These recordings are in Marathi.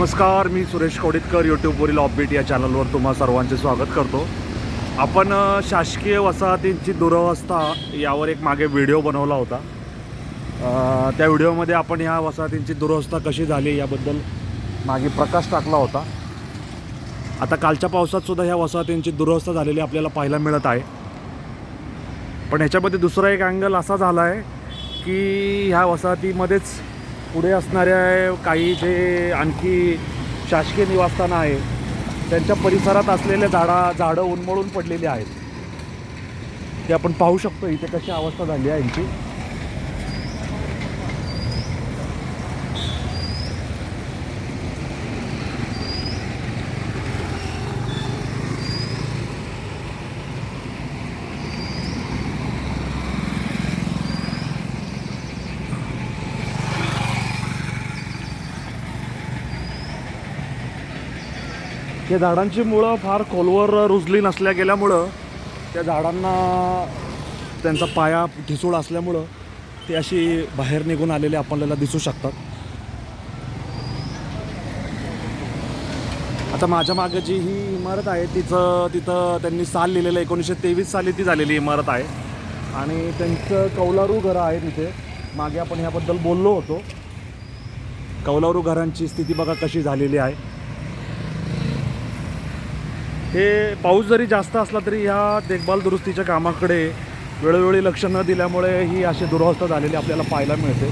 नमस्कार मी सुरेश कोडितकर यूट्यूबवरील ऑफबीट या चॅनलवर तुम्हा सर्वांचे स्वागत करतो. आपण शासकीय वसाहतींची दुरवस्था यावर एक मागे व्हिडिओ बनवला होता. त्या व्हिडिओमध्ये आपण ह्या वसाहतींची दुरवस्था कशी झाली याबद्दल मागे प्रकाश टाकला होता. आता कालच्या पावसातसुद्धा ह्या वसाहतींची दुरवस्था झालेली आपल्याला पाहायला मिळत आहे. पण ह्याच्यामध्ये दुसरा एक अँगल असा झाला आहे की ह्या वसाहतीमध्येच पुढे असणाऱ्या काही जे आणखी शासकीय निवासस्थानं आहे त्यांच्या परिसरात असलेल्या झाडा झाडं उन्मळून पडलेली आहेत. ते आपण पाहू शकतो इथे कशी अवस्था झाली आहे यांची. या झाडांची मुळं फार खोलवर रुजली नसल्या गेल्यामुळं त्या झाडांना त्यांचा पाया ठिसूळ असल्यामुळं ते अशी बाहेर निघून आलेले आपल्याला दिसू शकतात. आता माझ्या मागे जी ही इमारत आहे तिचं तिथं त्यांनी साल लिहिलेलं एकोणीसशे तेवीस साली ती झालेली इमारत आहे. आणि त्यांचं कौलारू घरं आहे तिथे. मागे आपण ह्याबद्दल बोललो होतो. कौलारू घरांची स्थिती बघा कशी झालेली आहे. हे पाऊस जरी जास्त असला तरी ह्या देखभाल दुरुस्तीच्या कामाकडे वेळोवेळी लक्ष न दिल्यामुळे ही अशी दुरावस्था झालेली आपल्याला पाहायला मिळते.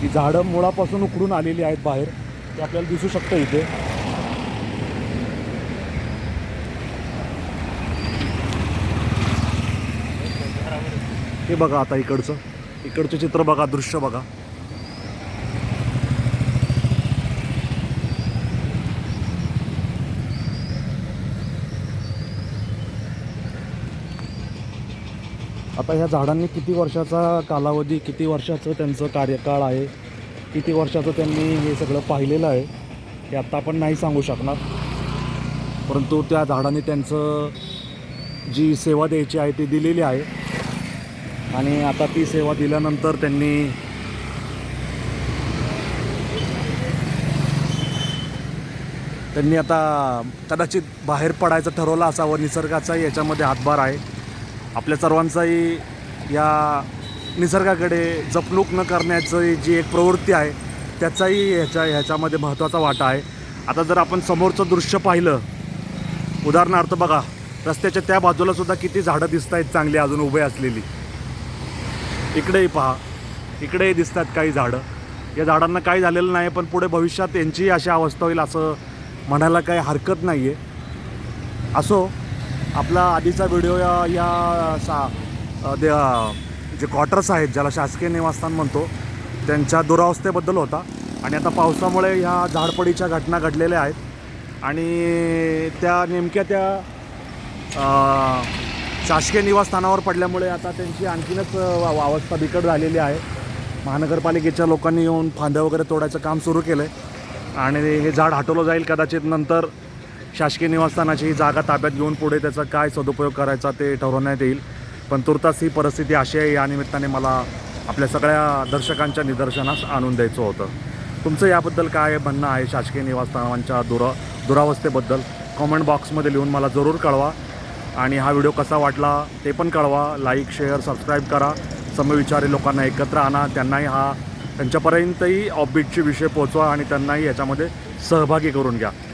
ही झाडं मुळापासून उकडून आलेली आहेत बाहेर. ते आपल्याला दिसू शकतं इथे. हे बघा आता इकडचं. इकडचं चित्र बघा दृश्य बघा. आता ह्या झाडांनी किती वर्षाचा कालावधी किती वर्षाचं त्यांचं कार्यकाळ आहे किती वर्षाचं त्यांनी हे सगळं पाहिलेलं आहे हे आत्ता आपण नाही सांगू शकणार. परंतु त्या झाडांनी त्यांचं जी सेवा द्यायची आहे ती दिलेली आहे. आणि आता ती सेवा दिल्यानंतर त्यांनी त्यांनी आता कदाचित बाहेर पडायचं ठरवलं असावं निसर्गाचाही याच्यामध्ये हातभार आहे. आपल्या सर्वांचाही या निसर्गाकडे जपणूक न करण्याची जी एक प्रवृत्ती आहे त्याचाही ह्याच्या ह्याच्यामध्ये महत्त्वाचा वाटा आहे. आता जर आपण समोरचं दृश्य पाहिलं उदाहरणार्थ बघा रस्त्याच्या त्या बाजूला सुद्धा किती झाडं दिसत आहेत चांगली अजून उभे असलेली. इकडेही पहा इकडेही दिसत आहेत काही झाडं. या झाडांना काही झालेलं नाही पण पुढे भविष्यात यांचीही अशी अवस्था होईल असं म्हणायला काही हरकत नाही आहे असो आपला आधीचा व्हिडिओ या या सा दे जे क्वार्टर्स आहेत ज्याला शासकीय निवासस्थान म्हणतो त्यांच्या दुरावस्थेबद्दल होता. आणि आता पावसामुळे ह्या झाडपडीच्या घटना घडलेल्या आहेत. आणि त्या नेमक्या त्या शासकीय निवासस्थानावर पडल्यामुळे आता त्यांची आणखीनच अवस्था बिकट झालेली आहे. महानगरपालिकेच्या लोकांनी येऊन फांद्या वगैरे तोडायचं काम सुरू केलं आहे आणि हे झाड हटवलं जाईल कदाचित नंतर शासकीय निवासस्थानाची ही जागा ताब्यात घेऊन पुढे त्याचा काय सदुपयोग करायचा ते ठरवण्यात येईल. पण तुर्तास ही परिस्थिती अशी आहे या निमित्ताने मला आपल्या सगळ्या दर्शकांच्या निदर्शनास आणून द्यायचं होतं. तुमचं याबद्दल काय म्हणणं आहे शासकीय निवासस्थानांच्या दुरा दुरावस्थेबद्दल? कॉमेंट बॉक्समध्ये लिहून मला जरूर कळवा. आणि हा व्हिडिओ कसा वाटला ते पण कळवा. लाईक शेअर सबस्क्राईब करा. समविचारी लोकांना एकत्र आणा. त्यांनाही हा त्यांच्यापर्यंतही ऑबिटचे विषय पोचवा आणि त्यांनाही याच्यामध्ये सहभागी करून घ्या.